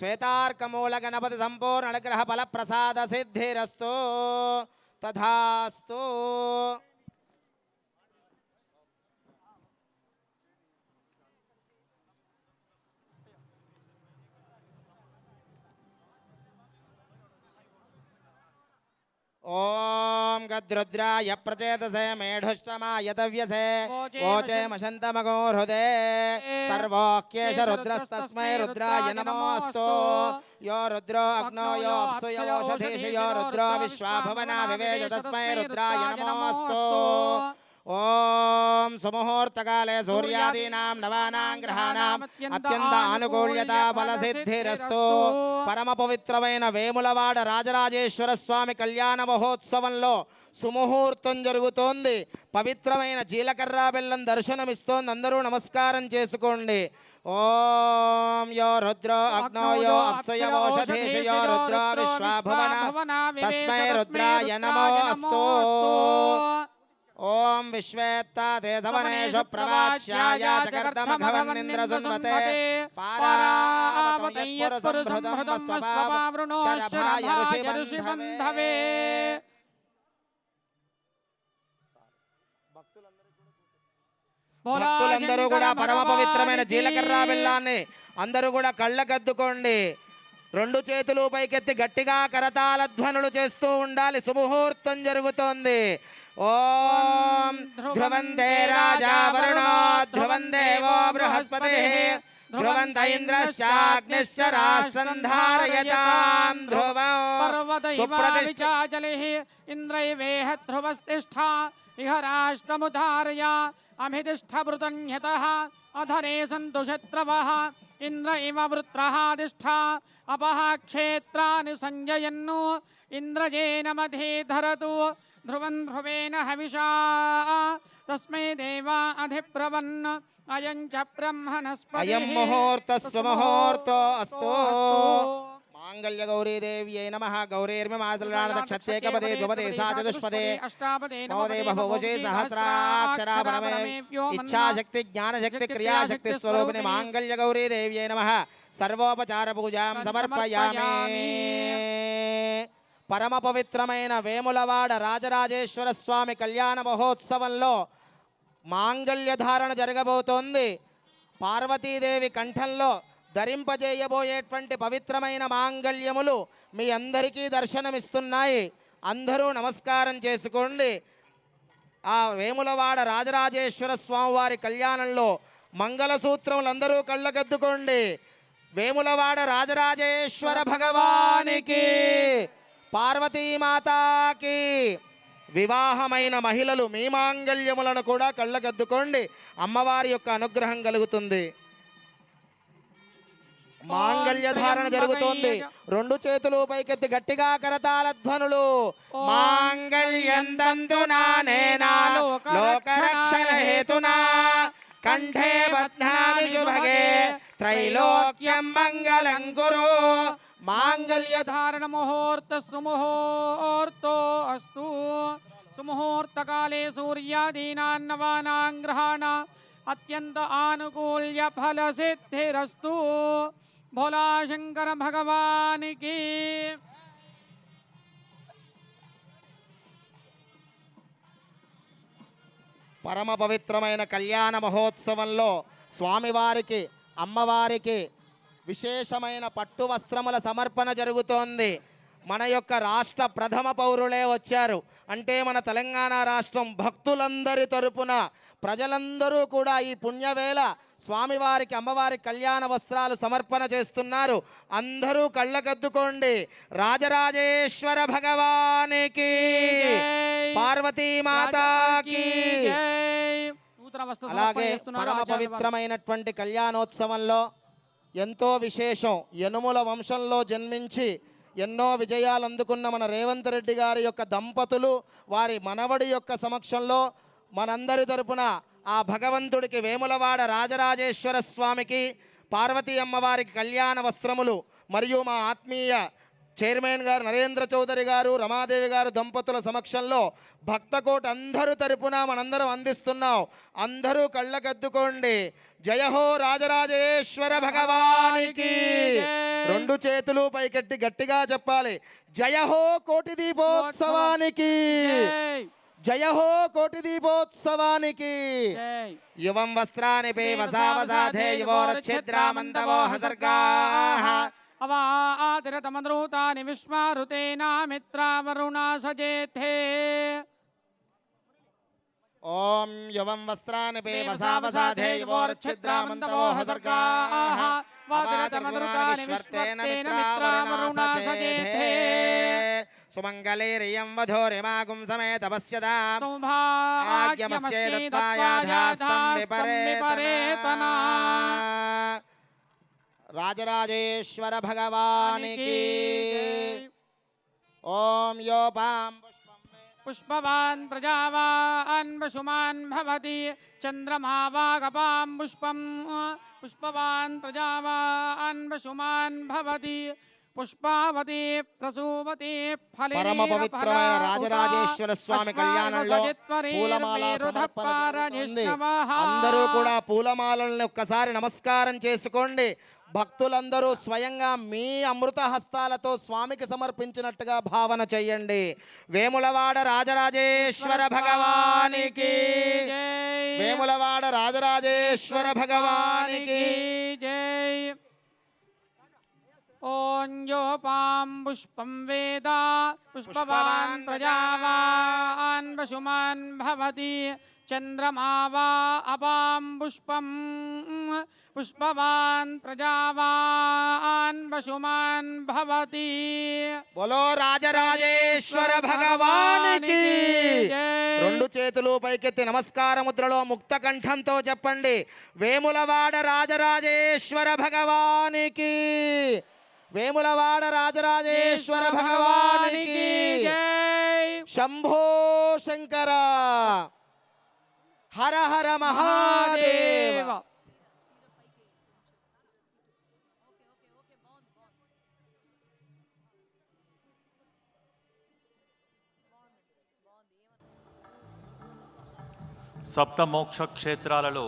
श्वेतार्कमूलगणपति सम्पूर्णग्रहफलप्रसादसिद्धिरस्तु तथास्तु। ओ रुद्राय प्रचेतसे से वोचे मशन्तमगो हृदे सर्वोक्येश रुद्रस्तस्मै रुद्राय नमोऽस्तु। यो रुद्रो अग्नो यो अप्सुयोषधीषु यो रुद्रो विश्वाभवना विवेश तस्मै रुद्राय नमोऽस्तु। ఓం సుముహూర్తకాలే సూర్యాదీనాం నవానాం గ్రహాణం అత్యంత అనుకూల్యత బలసిద్ధిరస్తో పరమ పవిత్రమైన వేములవాడ రాజరాజేశ్వర స్వామి కళ్యాణ మహోత్సవంలో సుముహూర్తం జరుగుతోంది. పవిత్రమైన జీలకర్ర బెల్లం దర్శనమిస్తోంది. అందరూ నమస్కారం చేసుకోండి. ఓం యో రుద్ర అగ్నో యో రుద్ర విశ్వాభవన ఓం విశ్వేత్తాదే సమనేషు ప్రవాచ్యాయ జగర్దమఘవన్నింద్ర సున్వతే పారావతం యత్పురుషం స్వభావం శరభాయ ఋషిబంధవే భక్తులందరూ కూడా పరమ పవిత్రమైన జీలకర్ర బెల్లాన్ని అందరూ కూడా కళ్ళకద్దుకోండి రెండు చేతులు పైకెత్తి గట్టిగా కరతాల ధ్వనులు చేస్తూ ఉండాలి. సుముహూర్తం జరుగుతోంది. ఓం ధ్రువందే రాజా వరుణో ధ్రువం దేవో బృహస్పతి ధ్రువంత ఇంద్రశ్చాగ్నిశ్చ రాష్ట్రం ధారయతాం ధ్రువం సుప్రతిష్ఠ పర్వతైవాచలిः ఇంద్రైవేహ ధ్రువస్తిష్ఠా ఇహ రాష్ట్రముధారయ అమితిష్ఠభృతన్యతः అధరే సంతు इंद्र इव वृत्राधिष्ठा अपः क्षेत्राणि सञ्जयन्नु इन्द्रजेन मधे धरतु। ध्रुवन् ध्रुवेण हविषा। तस्मै देवा अधिप्रवन्। अयं च ब्रह्मणस्पतिः अयं मुहूर्तः स्वमुहूर्तो अस्तु। మాంగళ్య గౌరీ దేవ్యై నమ గౌరీర్మి మాతృక్షత్యేకపదే ద్వపదే సా చతుష్పదే. బహువచే ఇచ్ఛాశక్తి జ్ఞానశక్తి క్రియాశక్తి స్వరూపిణి మాంగళ్య గౌరీ దేవ్యై నమ. సర్వోపచార పూజాం సమర్పయామి. పరమ పవిత్రమైన వేములవాడ రాజరాజేశ్వర స్వామి కళ్యాణ మహోత్సవంలో మాంగళ్య ధారణ జరగబోతోంది. పార్వతీదేవి కంఠంలో ధరింపజేయబోయేటువంటి పవిత్రమైన మాంగళ్యములు మీ అందరికీ దర్శనమిస్తున్నాయి. అందరూ నమస్కారం చేసుకోండి. ఆ వేములవాడ రాజరాజేశ్వర స్వామివారి కళ్యాణంలో మంగళసూత్రములందరూ కళ్ళకద్దుకోండి వేములవాడ రాజరాజేశ్వర భగవానికి పార్వతీమాతాకి వివాహమైన మహిళలు మీ మాంగళ్యములను కూడా కళ్ళకద్దుకోండి అమ్మవారి యొక్క అనుగ్రహం కలుగుతుంది. మాంగళ్య ధారణ జరుగుతోంది. రెండు చేతులు పైకెత్తి గట్టిగా కరతాళ ధ్వనులు. మాంగళ్యం దంతునా నేనా లోకరక్షణ హేతునా. కంఠే బధ్నామి శుభగే. త్రైలోక్యం మంగళం కురు మాంగళ్య ధారణ ముహూర్త సుముహూర్తో అస్తు. సుముహూర్తకాలే సూర్యాదీనాన్నవానాం గ్రహాణ అత్యంత ఆనుకూల్య ఫల సిద్ధిరస్తు భోలా శంకర భగవానికి పరమ పవిత్రమైన కళ్యాణ మహోత్సవంలో స్వామివారికి అమ్మవారికి విశేషమైన పట్టు వస్త్రముల సమర్పణ జరుగుతోంది. మన యొక్క రాష్ట్ర ప్రథమ పౌరులే వచ్చారు. అంటే మన తెలంగాణ రాష్ట్రం భక్తులందరి తరపున ప్రజలందరూ కూడా ఈ పుణ్యవేళ స్వామివారికి అమ్మవారి కళ్యాణ వస్త్రాలు సమర్పణ చేస్తున్నారు. అందరూ కళ్ళకద్దుకోండి. రాజరాజేశ్వర భగవానికి పార్వతీమాతాకి అలాగే పరమ పవిత్రమైనటువంటి కళ్యాణోత్సవంలో ఎంతో విశేషం. యనుముల వంశంలో జన్మించి ఎన్నో విజయాలు అందుకున్న మన రేవంత్ రెడ్డి గారి యొక్క దంపతులు వారి మనవడి యొక్క సమక్షంలో మనందరి తరపున ఆ భగవంతుడికి వేములవాడ రాజరాజేశ్వర స్వామికి పార్వతీ అమ్మవారికి కళ్యాణ వస్త్రములు మరియు మా ఆత్మీయ చైర్మన్ గారు నరేంద్ర చౌదరి గారు రమాదేవి గారు దంపతుల సమక్షంలో భక్తకోట అందరూ తరపున మనందరం అందిస్తున్నాం. అందరూ కళ్ళకద్దుకోండి జయహో రాజరాజేశ్వర భగవానికి. రెండు చేతులు పైకెట్టి గట్టిగా చెప్పాలి. జయ హో కోటి దీపోత్సవానికి. జై. జయ హో కోటి దీపోత్సవానికి. యువం వస్త్రాని పే వసావసాధే యువోరఛిద్రామంతవో హసర్గాః అవాదిరతమద్రూతాని విశ్వారుతేనా మిత్రావరుణా సజేథే ఓం యువం వస్త్రాని పే వసావసాధే యువోరఛిద్రామంతవో హసర్గాః వాదిరతమదృతాని విశ్వర్తేన మిత్రావరుణా సజేతే సుమంగళేరియం వధోరిమాగుం సమేత పశ్యదా సౌభాగ్యమస్యే దత్వాయాధాస్తం విపరేతనా రాజరాజేశ్వర భగవానికి ఓం యోపాం పుష్పవాన్ ప్రజావాన్ పశుమాన్ భవతి చంద్రమా వాగపాం పుష్పం పుష్పవాన్ ప్రజావాన్ పశుమాన్ భవతి పుష్పావతి ప్రసూవతి ఫలే పరమ పవిత్రమైన రాజరాజేశ్వర స్వామి కళ్యాణంలో పూలమాల సమర్పణ. అందరూ కూడా పూలమాలల్ని ఒక్కసారి నమస్కారం చేసుకోండి. భక్తులందరూ స్వయంగా మీ అమృత హస్తాలతో స్వామికి సమర్పించినట్టుగా భావన చెయ్యండి వేములవాడ రాజరాజేశ్వర భగవానికి. వేములవాడ రాజరాజేశ్వర భగవానికి. జై. ఓం పుష్పం వేద. పుష్పవాన్ ప్రజావాన్ పశుమాన్ భవతి. చంద్రమా వా అపాం పుష్పం. పుష్పవాన్ ప్రజావాన్ పశుమాన్ భవతి బోలో రాజరాజేశ్వర భగవానికి రెండు చేతులు పైకెత్తి నమస్కార ముద్రలో ముక్త కంఠంతో చెప్పండి. వేములవాడ రాజరాజేశ్వర భగవానికి వేములవాడ రాజరాజేశ్వర భగవానికి శంభో శంకర। హర హర మహాదేవ। సప్తమోక్ష క్షేత్రాలలో